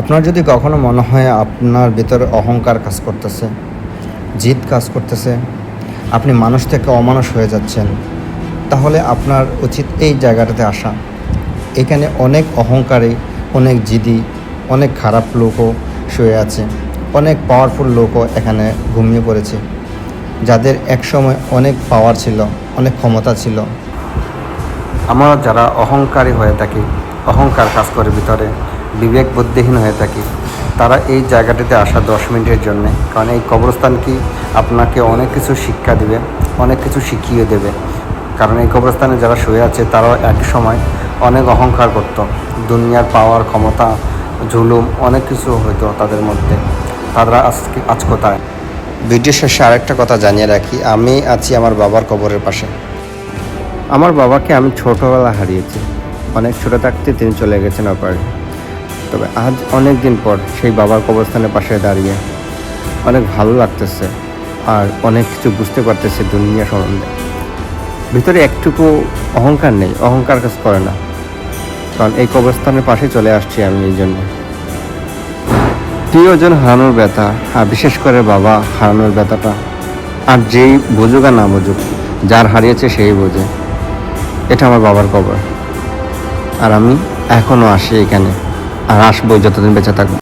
আপনার যদি কখনো মনে হয় আপনার ভিতরে অহংকার কাজ করতেছে, জিদ কাজ করতেছে, আপনি মানুষ থেকে অমানুষ হয়ে যাচ্ছেন, তাহলে আপনার উচিত এই জায়গাটাতে আসা। এখানে অনেক অহংকারী, অনেক জিদি, অনেক খারাপ লোকও শুয়ে আছে, অনেক পাওয়ারফুল লোকও এখানে ঘুমিয়ে পড়েছে, যাদের একসময় অনেক পাওয়ার ছিল, অনেক ক্ষমতা ছিল। আমরা যারা অহংকারী হয়ে থাকি, অহংকার কাজ করে ভিতরে বিবেক বুদ্ধিহীন হয়ে থাকি। তারা এই জায়গাটিতে আসা দশ মিনিটের জন্যে কারণ এই কবরস্থান কি আপনাকে অনেক কিছু শিক্ষা দেবে অনেক কিছু শিখিয়ে দেবে। কারণ এই কবরস্থানে যারা শুয়ে আছে তারাও এক সময় অনেক অহংকার করত। দুনিয়ার পাওয়ার ক্ষমতা ঝুলুম অনেক কিছু হতো তাদের মধ্যে। তারা আজকে আজ কোথায়? ভিডিও শেষে আরেকটা কথা জানিয়ে রাখি আমি আছি আমার বাবার কবরের পাশে। আমার বাবাকে আমি ছোটোবেলা হারিয়েছি। অনেক ছোটো থাকতে তিনি চলে গেছেন অপারে। তবে আজ অনেক দিন পর সেই বাবার কবরস্থানের পাশে দাঁড়িয়ে অনেক ভালো লাগতেছে আর অনেক কিছু বুঝতে পারতেছে দুনিয়া সম্বন্ধে। ভিতরে একটুকু অহংকার নেই, অহংকার কাজ করে না। কারণ এই কবরস্থানের পাশে চলে আসছি আমি এই জন্য। প্রিয়জন হারানোর ব্যথা, আর বিশেষ করে বাবা হারানোর ব্যথাটা। আর যেই বুঝুক আর না বুঝুক, যার হারিয়েছে সেই বোঝে। এটা আমার বাবার কবর। আর আমি এখনও আসি এখানে। আর আসব যতদিন বেঁচে থাকব।